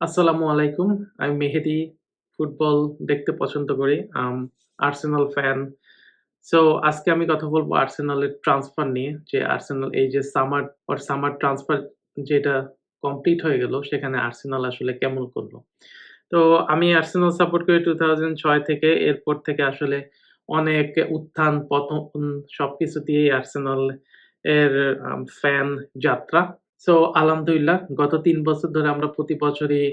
আসসালামু আলাইকুম। আমি মেহেদি ফুটবল দেখতে পছন্দ করি। Arsenal fan. সো আজকে আমি কথা বলব আর্সেনালের ট্রান্সফার নিয়ে। যে আর্সেনাল এই যে সামার অর সামার ট্রান্সফার যেটা কমপ্লিট হয়ে গেল, সেখানে আর্সেনাল আসলে কেমন করল তো আমি আর্সেনাল সাপোর্ট করি 2006 থেকে। এরপর থেকে আসলে অনেক উত্থান, পতন সবকিছু দিয়েই আর্সেনাল এর ফ্যান যাত্রা। সো আলহামদুলিল্লাহ, গত তিন বছর ধরে আমরা প্রতি বছরই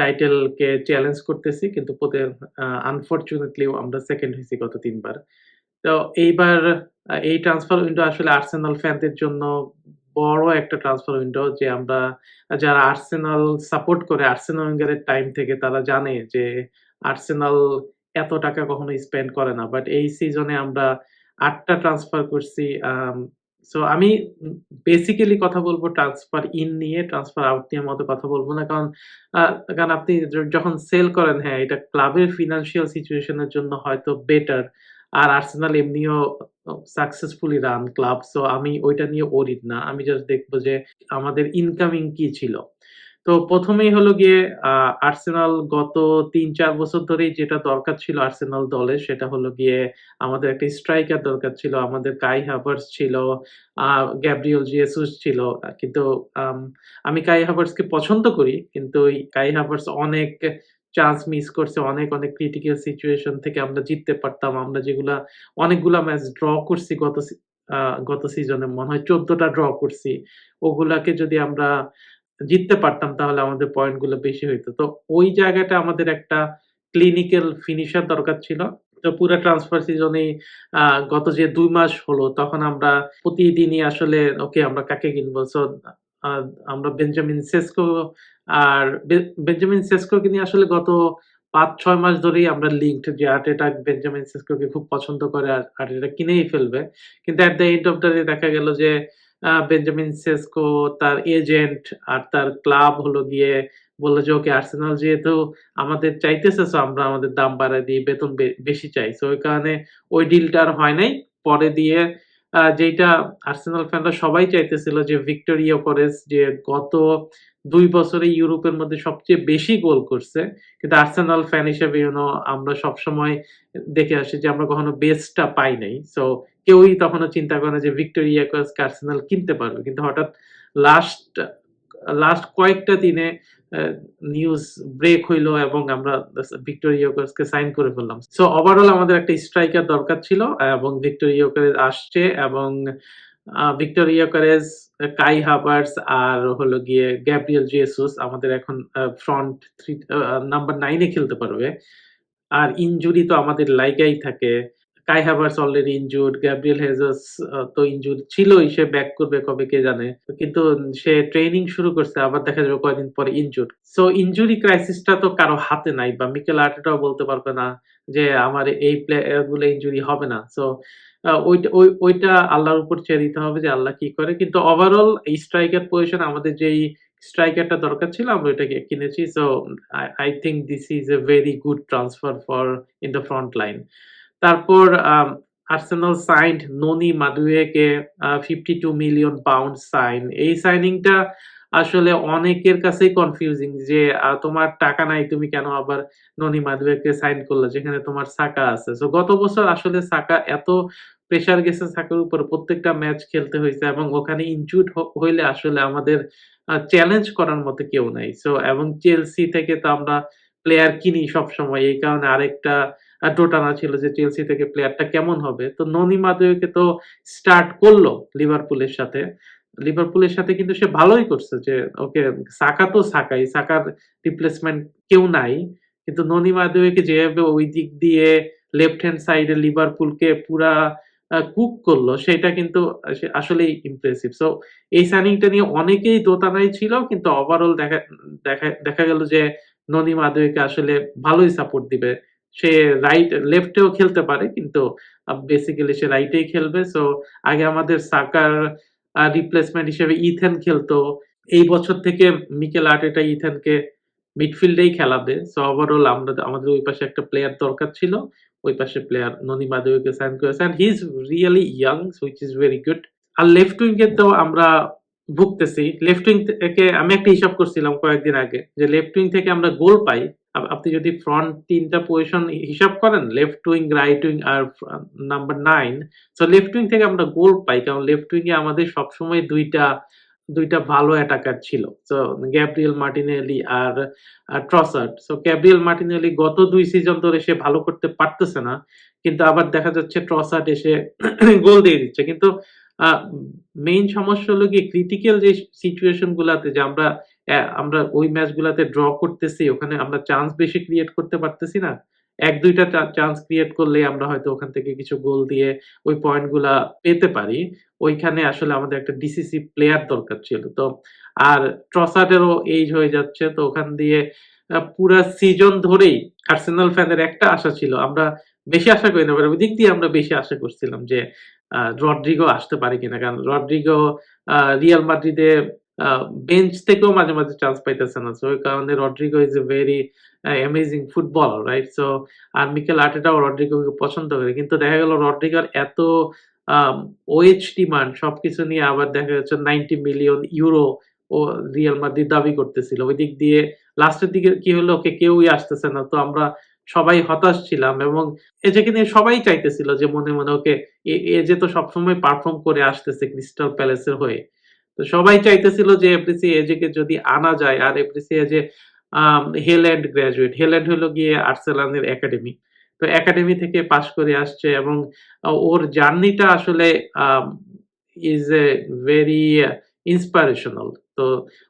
টাইটেলকে চ্যালেঞ্জ করতেছি। কিন্তু প্রতি আ আনফরচুনেটলি আমরা সেকেন্ড হয়েছি গত তিনবার তো এইবার এই ট্রান্সফার উইন্ডো আসলে আর্সেনাল ফ্যানদের জন্য বড় একটা ট্রান্সফার উইন্ডো যে আমরা, যারা আর্সেনাল সাপোর্ট করে আর্সেনাল ওয়েঙ্গারের টাইম থেকে তারা জানে যে আর্সেনাল এত টাকা কখনো স্পেন্ড করে না। বাট এই সিজনে আমরা আটটা ট্রান্সফার করছি। সো আমি বেসিক্যালি কথা বলব ট্রান্সফার ইন নিয়ে, ট্রান্সফার আউট নিয়ে মতো কথা বলব না। কারণ কারণ আপনি যখন সেল করেন হ্যাঁ, এটা ক্লাবের ফিনান্সিয়াল সিচুয়েশনের জন্য হয়তো বেটার। আর আর্সেনাল এমনিও সাকসেসফুলি রান ক্লাব। সো আমি ওইটা নিয়ে ওরিড না। আমি জাস্ট দেখব যে আমাদের ইনকামিং কি ছিল। তো প্রথমেই হলো গিয়ে আর্সেনাল গত ৩-৪ বছর ধরেই যেটা দরকার ছিল আর্সেনাল দলের সেটা হলো গিয়ে আমাদের একটা স্ট্রাইকার দরকার ছিল। আমাদের কাই হাভার্টজ ছিল, গ্যাব্রিয়েল জেসুস ছিল। কিন্তু আমি কাই হাভার্টজকে পছন্দ করি। কিন্তু কাই হাভার্টজ অনেক চান্স মিস করছে। অনেক, অনেক ক্রিটিক্যাল সিচুয়েশন থেকে আমরা জিততে পারতাম। আমরা যেগুলা অনেকগুলা ম্যাচ ড্র করছি গত গত সিজনে মনে হয় চোদ্দটা ড্র করছি। ওগুলাকে যদি আমরা জিততে পারতাম তাহলে আমাদের পয়েন্টগুলো বেশি হইতো। তো ওই জায়গাটা আমাদের একটা ক্লিনিক্যাল ফিনিশার দরকার ছিল। তো পুরা ট্রান্সফার সিজনেই আ গত যে ২ মাস হলো, তখন আমরা প্রতিদিনই আসলে ওকে আমরা কাকে কিনবো? সো আমরা বেঞ্জামিন সেস্কো আর বেঞ্জামিন সেস্কোকে নিয়ে আসলে গত ৫-৬ মাস ধরেই আমরা লিঙ্কড যে আর্টেটা বেঞ্জামিন সেস্কোকে খুব পছন্দ করে আর আর্টেটা কিনেই ফেলবে। কিন্তু at the end of the day দেখা গেল যে বেঞ্জামিন সেস্কো তার এজেন্ট আর তার ক্লাব হলো গিয়ে বলল যে ওকে আর্সেনাল যেহেতু আমাদের চাইতেছে আমরা আমাদের দাম বাড়ায় দিই, বেতন বেশি চাই। সো ওই কারণে ওই ডিলটা আর হয় নাই। পরে দিয়ে আ যেইটা আর্সেনাল ফ্যানরা সবাই চাইতেছিল যে ভিক্টোরিয়া ইয়োকরেস যে গত দুই বছরে ইউরোপের মধ্যে সবচেয়ে বেশি গোল করছে। কিন্তু আর্সেনাল ফ্যান হিসেবে ইউ নো আমরা সবসময় দেখে আসি যে আমরা কখনো বেস্টটা পাই নাই। সো কেউই তখনও চিন্তা করে না যে ভিক্টোরিয়া ইয়োকরেসকে আর্সেনাল কিনতে পারবে। কিন্তু হঠাৎ লাস্ট লাস্ট কয়েকটা দিনে নিউজ ব্রেক হইল এবং আমরা ভিক্টর ইয়োকরেসকে সাইন করে ফেললাম। সো ওভারঅল আমাদের একটা স্ট্রাইকার দরকার ছিল এবং ভিক্টর ইয়োকরেস আসছে এবং আ ভিক্টর ইয়োকরেস, কাই হাভার্টজ আর হলো গিয়ে গ্যাব্রিয়েল জেসুস আমাদের এখন ফ্রন্ট 3 আ নাম্বার 9 এ খেলতে পারবে। আর ইনজুরি তো আমাদের লাইগাই থাকে। Kai Havertz already injured, Gabriel Jesus তো ইনজুরড ছিলই। সে ব্যাক করবে কবে কে জানে। কিন্তু সে ট্রেনিং শুরু করছে আবার দেখা যাবে কয়েকদিন পরে ইনজুরড। সো ইনজুরি ক্রাইসিসটা তো কারও হাতে নাই বা মিকেল আর্টেটাও বলতে পারবে না যে আমার এই প্লেয়ারগুলো ইনজুরি হবে না। সো ওইটা ওই ওইটা আল্লাহর উপর ছেড়ে দিতে হবে যে আল্লাহ কি করে। কিন্তু ওভারঅল স্ট্রাইকার পজিশন আমাদের যেই স্ট্রাইকারটা দরকার ছিল আমরা ওইটাকে কিনেছি। So I think this is a very good transfer for in the front line. তারপর Arsenal signed Noni Madueke a 52 million pound sign. এই সাইনিংটা আসলে অনেকের কাছেই কনফিউজিং যে তোমার টাকা নাই, তুমি কেন আবার ননি মাদুয়েকে সাইন করলা, যেখানে তোমার সাকা আছে। সো গত বছর আসলে সাকা এত প্রেশার গেছে সাকার উপর, প্রত্যেকটা ম্যাচ খেলতে হয়েছে এবং ওখানে ইনজুরড হ, হইলে আসলে আমাদের চ্যালেঞ্জ করার মতো কেউ নাই। সো এবং চেলসি থেকে তো আমরা প্লেয়ার কিনি সবসময়। এই কারণে আরেকটা আ দোটানা ছিল যে চেলসি থেকে প্লেয়ারটা কেমন হবে। তো ননি মাদুয়েকে তো স্টার্ট করল লিভারপুলের সাথে। লিভারপুলের সাথে কিন্তু সে ভালোই করছে যে, ওকে সাকা তো সাকাই। সাকার রিপ্লেসমেন্ট কেউ নাই। কিন্তু ননি মাদুয়েকে যেভাবে ওই দিক দিয়ে লেফট হ্যান্ড সাইড লিভারপুলকে পুরা কুক করল, সেটা কিন্তু আসে আসলেই ইমপ্রেসিভ। সো এই সাইনিংটা নিয়ে অনেকেই দোটানায় ছিল, কিন্তু ওভারঅল দেখা দেখা দেখা গেল যে ননি মাদুয়েকে আসলে ভালোই সাপোর্ট দিবে। সে রাইট লেফট এও খেলতে পারে, কিন্তু বেসিক্যালি সে রাইটেই খেলবে। সো আগে আমাদের সাকার রিপ্লেসমেন্ট হিসেবে ইথেন খেলতো। এই বছর থেকে মিকেল আর্টেটা ইথেনকে মিডফিল্ডেই খেলাবে। সো ওভারঅল আমরা, আমাদের ওই পাশে একটা প্লেয়ার দরকার ছিল। ওই পাশে প্লেয়ার ননি মাদুয়েকে সাইন করেছে। And he is really young which is very good. R left wing এ তো আমরা ভুগতেছি। লেফট উইং থেকে আমি একটা হিসাব করছিলাম কয়েকদিন আগে যে লেফট উইং থেকে আমরা গোল পাই। আপ আপনি যদি ফ্রন্ট তিনটা পজিশন হিসাব করেন লেফট উইং, রাইট উইং আর number nine so left wing থেকে আমরা গোল পাই। কারণ লেফট উইং এ আমাদের সবসময় দুইটা দুইটা ভালো অ্যাটাকার ছিল। সো গ্যাব্রিয়েল মার্টিনেলি আর ট্রসার্ট। সো গ্যাব্রিয়েল মার্টিনেলি গত দুই সিজন ধরে সে ভালো করতে পারতেছে না। কিন্তু আবার দেখা যাচ্ছে ট্রসার্ট এসে গোল দিয়ে দিচ্ছে। কিন্তু মেইন সমস্যা হলো কি ক্রিটিক্যাল যে সিচুয়েশন গুলাতে যে আমরা আমরা ওই ম্যাচ গুলাতে ড্র করতেছি, ওখানে আমরা চান্স বেশি ক্রিয়েট করতে পারতেছি না। এক দুইটা চান্স ক্রিয়েট করলে আমরা হয়তো ওখান থেকে কিছু গোল দিয়ে ওই পয়েন্টগুলা পেতে পারি। ওইখানে আসলে আমাদের একটা ডিসিসি প্লেয়ার দরকার ছিল। তো আর ট্রসার্ড এরও এইজ হয়ে যাচ্ছে। তো ওখান দিয়ে পুরা সিজন ধরেই আর্সেনাল ফ্যানের একটা আশা ছিল। আমরা বেশি আশা করি না। ওই দিক দিয়ে আমরা বেশি আশা করছিলাম যে আ রদ্রিগো আসতে পারে কিনা। কারণ রদ্রিগো আ রিয়াল মাদ্রিদে বেঞ্চ থেকেও মাঝে, মাঝে চান্স পাইতেছে না। সো ওই কারণে Rodrygo is a very amazing footballer, right? So R Mikel আর্টেটাও রদ্রিগোকে পছন্দ করে। কিন্তু দেখা গেল রড্রিগোর এত ওয়েজ ডিমান্ড সবকিছু নিয়ে আবার দেখা যাচ্ছে 90 মিলিয়ন ইউরো ও রিয়াল মাদ্রিদ দাবি করতেছিল। ওই দিক দিয়ে লাস্টের দিকে কি হলো ওকে কেউই আসতেছে না। তো আমরা সবাই হতাশ ছিলাম এবং এজেকে নিয়ে সবাই চাইতেছিল যে মনে, মনে ওকে এ এজে তো সবসময় পারফর্ম করে আসতেছে ক্রিস্টাল প্যালেসের হয়ে। তো সবাই চাইতেছিল যে এফডিসি এজেকে যদি আনা যায় আর এফডিসি এজে হেল্যান্ড গ্র্যাজুয়েট। হেল্যান্ড হলো গিয়ে আর্সেলানের একাডেমি। তো একাডেমি থেকে পাস করে আসছে এবং ওর জার্নিটা আসলে ইস এ ভেরি ইন্সপিরেশনাল। তো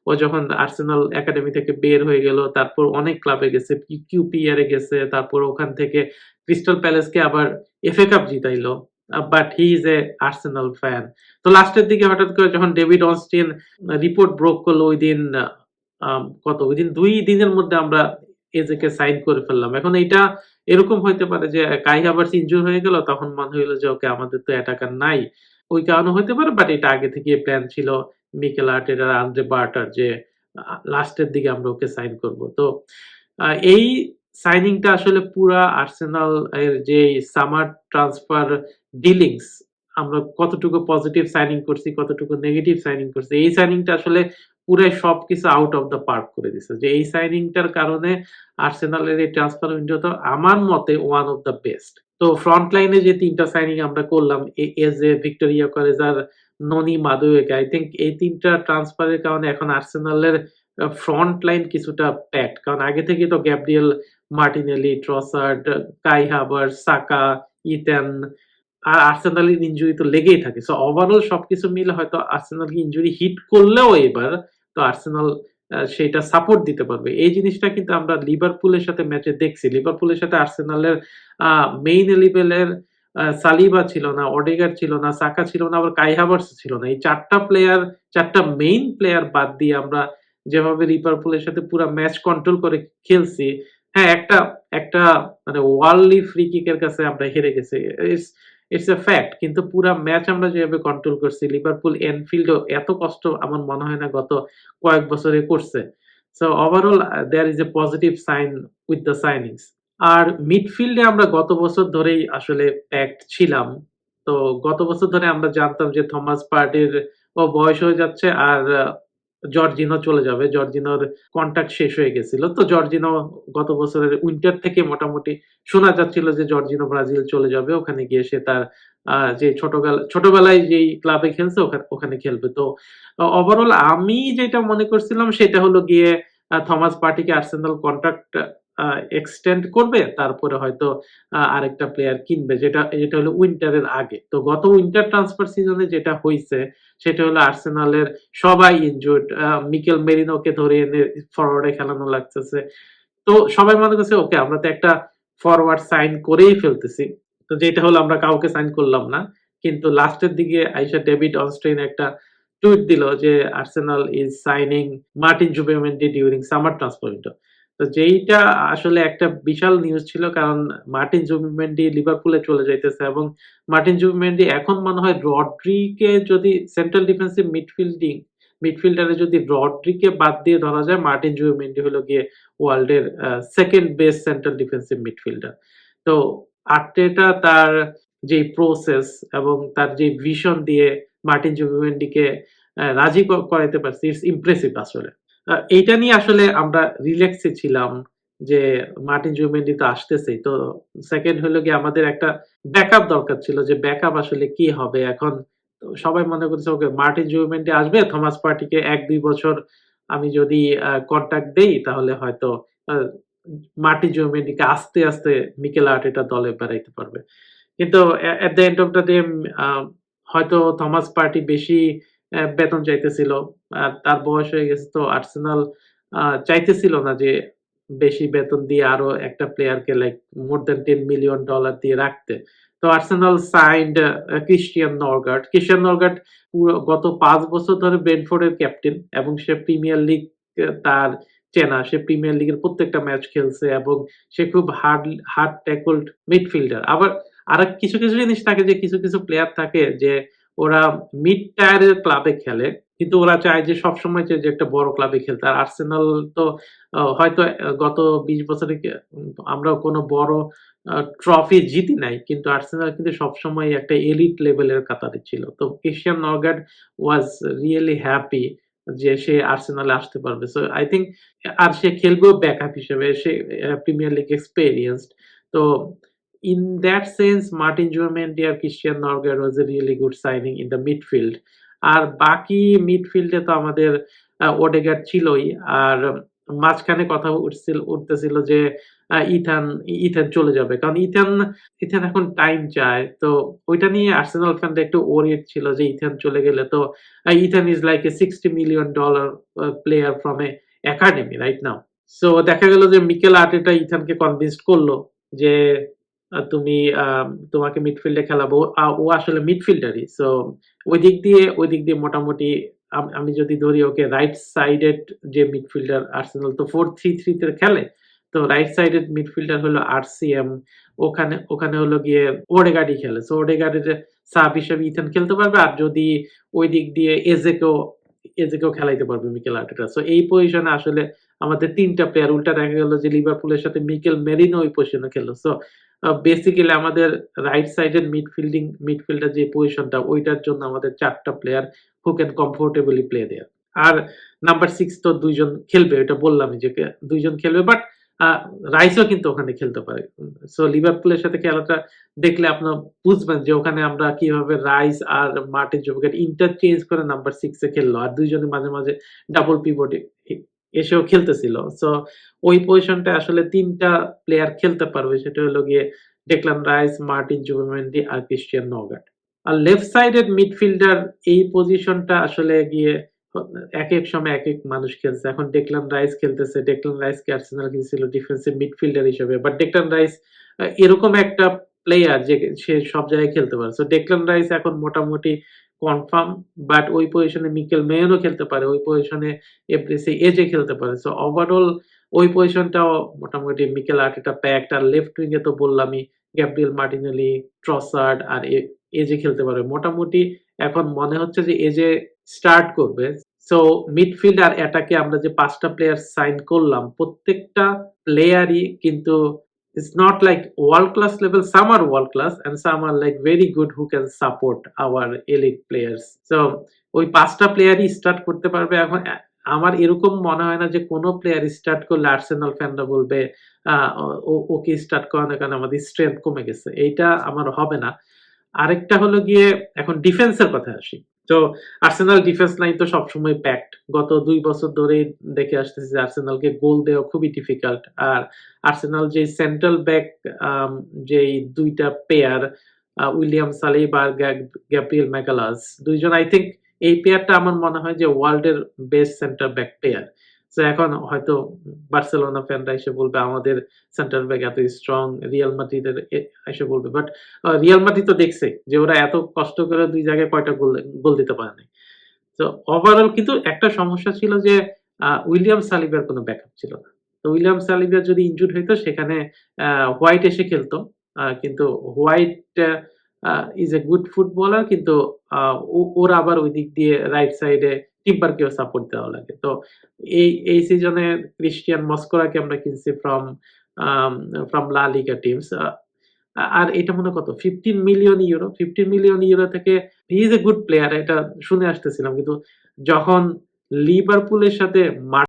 ও যখন আর্সেনাল একাডেমি থেকে বের হয়ে গেল, তারপর অনেক ক্লাবে গেছে। কিউপিআর গেছে। তারপর ওখান থেকে ক্রিস্টাল প্যালেসকে আবার FA cup জিতাইলো। But he is a Arsenal fan. তো লাস্টের দিকে হঠাৎ করে যখন ডেভিড অনস্টিন রিপোর্ট ব্রোক করল ঐদিন আম কত ওই দিন দুই দিনের মধ্যে আমরা এজেকে সাইন করে ফেললাম। এখন এইটা এরকম হইতে পারে যে কাই হাভার্টজ ইনজুর হয়ে গেল তখন মনে হইল যে ওকে আমাদের তো অ্যাটাকার নাই। ওই কারণে হইতে পারে বাট এটা আগে থেকেই প্ল্যান ছিল মিকেল আর্টেটার, আন্দ্রে বার্টার যে লাস্টের দিকে আমরা ওকে সাইন করব। তো আ এই সাইনিংটা আসলে পুরা আর্সেনাল এর যে সামার ট্রান্সফার ডিলিংস আমরা কতটুকু পজিটিভ সাইনিং করছি, কতটুকু নেগেটিভ সাইনিং করছি। এই সাইনিংটা আসলে পুরাই সবকিছু আউট অফ দ্য পার্ক করে দিছে। যে এই সাইনিংটার কারণে আর্সেনালের এই ট্রান্সফার উইন্ডোটা আমার মতে ওয়ান অফ দ্য বেস্ট। তো ফ্রন্ট লাইনে যে তিনটা সাইনিং আমরা করলাম এজ এ এজে, Victor ইয়োকারেজ R Noni মাদুয়েকে I think এই তিনটা ট্রান্সফারের কারণে এখন আর্সেনালের ফ্রন্ট লাইন কিছুটা প্যাকড। কারণ আগে থেকে তো গ্যাব্রিয়েল মার্টিনেলি, ট্রসার্ড, কাই হাবার সাকা, ইথান আর আর্সেনালের ইঞ্জুরি তো লেগেই থাকে। সো ওভারঅল সবকিছু মিলে হয়তো আর্সেনালকে ইঞ্জুরি হিট করলেও এবার তো আর্সেনাল সেটা সাপোর্ট দিতে পারবে। এই জিনিসটা কিন্তু আমরা লিভারপুলের সাথে ম্যাচে দেখছি। লিভারপুলের সাথে আর্সেনালের মেইন 11 এর আ সালিবা ছিল না, অডেগার ছিল না, সাকা ছিল না, আবার কাই হাভার্টজ ছিল না। এই চারটা প্লেয়ার চারটা মেইন প্লেয়ার বাদ দিয়ে আমরা যেভাবে লিভারপুলের সাথে পুরা ম্যাচ কন্ট্রোল করে খেলছি, হ্যাঁ একটা একটা মানে ওয়ার্ল্ডলি ফ্রি কিক এর কাছে আমরা হেরে গেছি। It's it's a fact. কিন্তু পুরা ম্যাচ আমরা যেভাবে কন্ট্রোল করছি লিভারপুল এনফিল্ডেও এত কষ্ট আমার মনে হয় না গত কয়েক বছরে করছে। So overall there is a positive sign with the signings. আর মিডফিল্ডে আমরা গত বছর ধরেই আসলে প্যাকড ছিলাম। তো গত বছর ধরে আমরা জানতাম যে থমাস পার্টির বয়স হয়ে যাচ্ছে, আর জর্জিনো চলে যাবে। জর্জিনোর কন্ট্রাক্ট শেষ হয়ে গেছিল। তো জর্জিনো গত বছরের উইন্টার থেকে মোটামুটি শোনা যাচ্ছিল যে জর্জিনো ব্রাজিল চলে যাবে। ওখানে গিয়ে সে তার যে ছোটবেলা, ছোটবেলায় যেই ক্লাবে খেলছে, ওখা, ওখানে খেলবে। তো ওভারঅল আমি যেটা মনে করছিলাম সেটা হলো গিয়ে থমাস পার্টিকে আর্সেনাল কন্ট্রাক্ট এক্সটেন্ড করবে। তারপরে হয়তো আরেকটা প্লেয়ার কিনবে। যেটা যেটা হলো উইন্টারের আগে। তো গত উইন্টার ট্রান্সফার সিজনে যেটা হইছে, সেটা হলো আর্সেনালের সবাই ইনজুরড। মিকেল মেরিনোকে ধরে এনে ফরওয়ার্ডে খেলানো লাগতেছে। তো সবাই মনে করছে, ওকে, আমরা তো একটা ফরওয়ার্ড সাইন করেই ফেলতেছি। তো যেটা হলো, আমরা কাউকে সাইন করলাম না। কিন্তু লাস্টের দিকে আইসা ডেভিড অনস্টেইন একটা টুইট দিল যে, Arsenal is signing Martin Zubimendi during summer transfer window. তো যেইটা আসলে একটা বিশাল নিউজ ছিল, কারণ মার্টিন জুবিমেন্ডি লিভারপুলে চলে যাইতেছে এবং মার্টিন জুবিমেন্ডি এখন মনে হয় রড্রিকে যদি সেন্ট্রাল ডিফেন্সিভ মিডফিল্ডিং মিডফিল্ডারে যদি রড্রিকে বাদ দিয়ে ধরা যায়, মার্টিন জুবিমেন্ডি হলো গিয়ে ওয়ার্ল্ডের 2nd best central defensive midfielder. তো আর্টেটা তার যেই প্রসেস এবং তার যে ভিশন দিয়ে মার্টিন জুবিমেন্ডিকে রাজি করাইতে পারছি। ইটস ইমপ্রেসিভ আসলে। এইটা নিয়ে আসলে আমরা রিল্যাক্স ছিলাম যে মার্টিন জুবিমেন্ডি তো আসতেছেই। তো সেকেন্ড হলো গিয়ে আমাদের একটা ব্যাকআপ দরকার ছিল যে ব্যাকআপ আসলে কি হবে? এখন সবাই মনে করছে ওকে মার্টিন জুবিমেন্ডি আসবে, থমাস পার্টিকে ১-২ বছর আমি যদি আ কন্ট্রাক্ট দেই তাহলে হয়তো মার্টিন জুবিমেন্ডিকে আস্তে, আস্তে মিকেল আর্ট আর্টেটা দলে বেড়াইতে পারবে। কিন্তু at the end of the day হয়তো থমাস পার্টি বেশি বেতন চাইতেছিল। তার বয়স হয়ে গেছে তো আর্সেনাল চাইতেছিল না যে বেশি বেতন দিয়ে আরও একটা প্লেয়ারকে like more than ten million dollar দিয়ে রাখতে। তো Arsenal signed Christian Norgaard. Christian Norgaard গত পাঁচ বছর ধরে ব্রেন্টফোর্ডের ক্যাপ্টেন এবং সে প্রিমিয়ার লিগ তার চেনা। সে প্রিমিয়ার লিগের প্রত্যেকটা ম্যাচ খেলছে এবং সে খুব হার্ড হার্ড ট্যাকলড মিডফিল্ডার। আবার আরেক কিছু, কিছু জিনিস থাকে যে কিছু, কিছু প্লেয়ার থাকে যে ওরা মিড টায়ার এর ক্লাবে খেলে। কিন্তু ওরা চায় যে সবসময় চায় যে একটা বড় ক্লাবে খেলতে। আর আর্সেনাল তো হয়তো গত ২০ বছরে কে আমরাও কোন বড় ট্রফি জিতি নাই। কিন্তু আর্সেনাল কিন্তু সবসময় একটা এলিট লেভেলের কাতারে ছিল। তো Christian Norgaard was really happy যে সে আর্সেনালে আসতে পারবে। সো আই থিঙ্ক আর সে খেলবেও ব্যাকআপ হিসেবে। সে প্রিমিয়ার লিগ এক্সপেরিয়েন্সড। তো in that sense Martin R Christian Norgaard was a really good signing in the midfield. আর বাকি মিডফিল্ডে তো আমাদের ওডেগার ছিলই। আর মাঝখানে কথা উঠছিল, উঠতেছিল যে ইথান ইথান চলে যাবে। কারণ ইথান ইথান এখন টাইম চায়। তো ওইটা নিয়ে আর্সেনাল ফ্যানরা একটু ওরিয়েট ছিল যে ইথান চলে গেলে তো Ethan is like a $60 million dollar player from a academy right now. So দেখা গেল যে মিকেল আর্টেটা ইথানকে কনভিন্সড করল যে তুমি তোমাকে মিডফিল্ডে খেলাবো। ও আসলে মিডফিল্ডারই। সো ওই দিক দিয়ে ওই দিক দিয়ে মোটামুটি আমি যদি ধরি, ওকে রাইট সাইডেড যে মিডফিল্ডার আর্সেনাল তো 4-3-3 তে খেলে। তো রাইট সাইডেড মিডফিল্ডার হলো আরসিএম। ওখানে ওখানে হলো গিয়ে ওডেগার্ডই খেলে। সো ওডেগার্ডের সাব হিসেবে ইথান খেলতে পারবে। আর যদি ওই দিক দিয়ে এজেকেও এজেকেও খেলাইতে পারবে মিকেল আর্টেটা। সো এই পজিশনে আসলে আমাদের তিনটা প্লেয়ার। উল্টা দেখা গেল যে লিভারপুলের সাথে মিকেল মেরিনো ওই পজিশনে খেলল। সো বেসিক্যালি আমাদের রাইট সাইডেড মিডফিল্ডিং মিডফিল্ডার যে পজিশনটা ওইটার জন্য আমাদের ৪ টা player who can comfortably play there. R number 6 তো দুইজন খেলবে। এটা বললাম যে দুইজন খেলবে। বাট রাইসও কিন্তু ওখানে খেলতে পারে। সো লিভারপুলের সাথে খেলাটা দেখলে আপনারা বুঝবেন যে ওখানে আমরা কীভাবে রাইস আর মার্টিন জুবিগার্ড ইন্টারচেঞ্জ করে নাম্বার 6 এ খেললো। আর ২ জনে মাঝে, মাঝে ডাবল পিভট এসেও খেলতেছিল। সো ওই পজিশনটায় আসলে ৩ টা প্লেয়ার খেলতে পারবে। সেটা হলো গিয়ে ডেক্লান রাইস, মার্টিন জুবিমেন্ডি আর ক্রিস্টিয়ান নরগার্ড। আর লেফট সাইডেড মিডফিল্ডার এই পজিশনটা আসলে গিয়ে হ একেক সময় এক এক মানুষ খেলছে। এখন ডেক্লান রাইস খেলতেছে। ডেক্লান রাইসকে আর্সেনাল কিনছিল ডিফেন্সিভ মিডফিল্ডার হিসেবে। বাট ডেক্লান রাইস এরকম একটা প্লেয়ার যে সে সব জায়গায় খেলতে পারে। সো ডেক্লান রাইস এখন মোটামুটি কনফার্ম। বাট ওই পজিশনে মিকেল মেয়রও খেলতে পারে। ওই পজিশনে এফডিসি এজে খেলতে পারে। সো ওভারঅল ওই পজিশনটাও মোটামুটি মিকেল আর্টেটা প্যাকড। আর লেফট উইং এ তো বললামই গ্যাব্রিয়েল মার্টিনেলি, ট্রসার্ড আর এজে খেলতে পারবে। মোটামুটি এখন মনে হচ্ছে যে এজে স্টার্ট করবে। সো মিডফিল্ড আর অ্যাটাকে আমরা যে পাঁচটা প্লেয়ার সাইন করলাম, প্রত্যেকটা প্লেয়ারই কিন্তু it's not like world class level. Some are world class and some are like very good who can support our elite players. So ওই ৫ টা প্লেয়ারই স্টার্ট করতে পারবে। এখন আমার এরকম মনে হয় না যে কোন প্লেয়ার স্টার্ট করলে আর্সেনাল ফ্যানরা বলবে ওকে স্টার্ট করে না কারণ আমাদের স্ট্রেংথ কমে গেছে। এইটা আমার হবে না। আরেকটা হলো গিয়ে এখন ডিফেন্সের কথায় আসি। তো আর্সেনাল ডিফেন্স লাইন তো সবসময় প্যাকড। গত দুই বছর ধরেই দেখে আসতেছি যে আর্সেনালকে গোল দেওয়া খুবই ডিফিকাল্ট। আর আর্সেনাল যে সেন্ট্রাল ব্যাক যে দুইটা ২ পেয়ার উইলিয়াম সালিব আর গ্যাব গ্যাব্রিয়েল ম্যাকালাস, দুইজন আই থিঙ্ক এই পেয়ারটা আমার মনে হয় যে ওয়ার্ল্ডের বেস্ট সেন্টার ব্যাক পেয়ার। এখন হয়তো বার্সেলোনা ফ্যানরা এসে বলবে, আমাদের সেন্টার ব্যাক এত স্ট্রং। রিয়াল মাদ্রিদের এসে বলবে। বাট রিয়াল মাদ্রিদ তো দেখছে যে ওরা এত কষ্ট করে দুই জায়গায় কয়টা গোল গোল দিতে পারে নাই। সো ওভারঅল কিন্তু একটা সমস্যা ছিল যে উইলিয়াম সালিবার কোনো ব্যাকআপ ছিল না। তো উইলিয়াম সালিবা যদি ইনজুরড হইতো, সেখানে হোয়াইট এসে খেলতো। কিন্তু White is a good footballer কিন্তু ওর আবার ওই দিক দিয়ে রাইট সাইডে টিম্বারকেও সাপোর্ট দেওয়া লাগে। তো এই এই সিজনে ক্রিস্টিয়ান মস্কোরাকে আমরা কিনছি ফ্রম ফ্রম লা লিগা টিমস। আর এটা মনে কত 15 মিলিয়ন ইউরো 15 মিলিয়ন ইউরো থেকে he is a good player এটা শুনে আসতেছিলাম। কিন্তু যখন লিভারপুলের সাথে